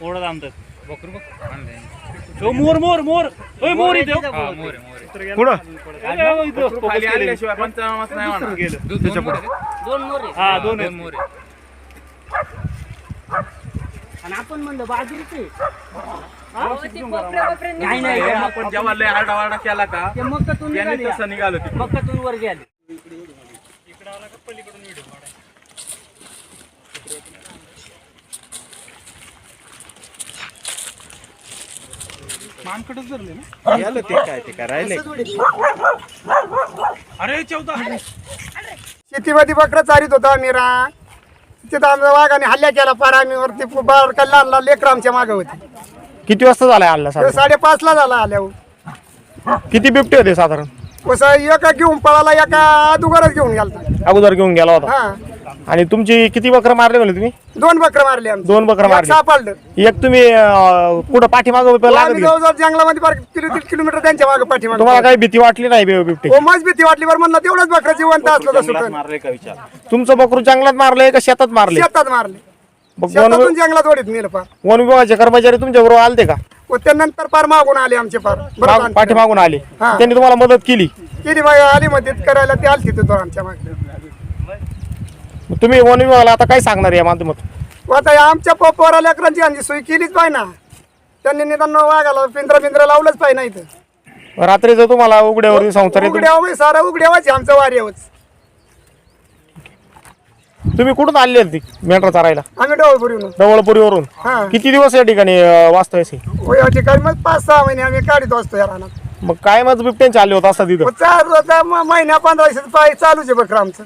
ओढत आमचं बकरू बघ आणलंय. हो मोर मोर मोर मोर इथे हो. हा, मोरे मोरे कुठं अरे, हो, इथं focus खाली केलेलं. आल्याशिवाय पंचनामाच नाही होणार. गेलं. दो- दोन मोरे आहेत? दोन मोरे हा दोन आहेत. दोन मोरे आणि आपण म्हणलं बाजरीचे नाही नाही हे आपण जेव्हा लय आरडावारडा केला का ते मक्कातून त्याने निघाले तसं निघालो ते मक्कातून वर गेले मानकडच धरले ना? गेलं ते काय ते काय राहिले? अरे चौदा. शेतीमध्ये बकरं चारित होतो आम्ही रा. तिथं आमच्या वाघाने हल्ला केला पार आम्ही वरती. बार कल्ला लेकर आमच्या मागे होती. किती वाजता झालाय हल्ला तो साधारण? साडेपाच ला झाला आल्यावर किती बिबटे होते साधारण? कसं एका घेऊन पळाला एका अदुगरच घेऊन गेलता. अगोदर घेऊन गेला होता? हा. आणि तुमची किती बकरं मारले म्हणले तुम्ही? दोन बकरं मारले आमचे. दोन बकरं मारली. सापडलं एक तुम्ही अं, पुढं पाठीमागं आम्ही. जवळजवळ जंगलामध्ये पार किलो दीड किलोमीटर त्यांच्या मागे पाठीमागे तुम्हाला काही भीती वाटली नाही बे- बिबटे हो मज भीती वाटली बरं म्हणलं तेवढंच बकरं जिवंत असलं तर जंगलात सुटं मारले का विचार? तुमचं बकरू जंगलात मारलंय का शेतात मारले शेतात मारले मग वन शेतातून जंगलात ओढीत नेलं पार. वन विभागाचे कर्मचारी तुमच्या बरोबर आलते का? व त्यानंतर पार मागून आले आमचे पार. बरं माग- आणते. पाठीमागून आले. हा. त्यांनी तुम्हाला मदत केली बाई आली मदत करायला ते आलती तिथं आमच्या मग. तुम्ही वन विभागाला आता काय सांगणार या माध्यमातून? आता आमच्या प- पोरा लेकरांची आमची सोय केलीच पाहिजे ना. त्यांनी निदान वाघाला पिंजरा पिंजरा लावलंच पाहिजे नाही तर रात्रीचं तुम्हाला उघड्यावर संसार येतो उघड्यावर सारा उघड्यावाच आहे आमचं वाऱ्यावच तुम्ही कुठून आले ती मेंढरा चारायला? आम्ही डवळपुरीहून डवळपुरीवरून? हा. किती दिवस या ठिकाणी अं? हो या ठिकाणी मग पाच सहा महिने आम्ही काढीत असतो या रानात. मग काय मग बिबट्यांचे आले होते असं तिथं मग चार रोजा म- पंधरा दिवसात पाय चालूच आहे बकरं आमचं.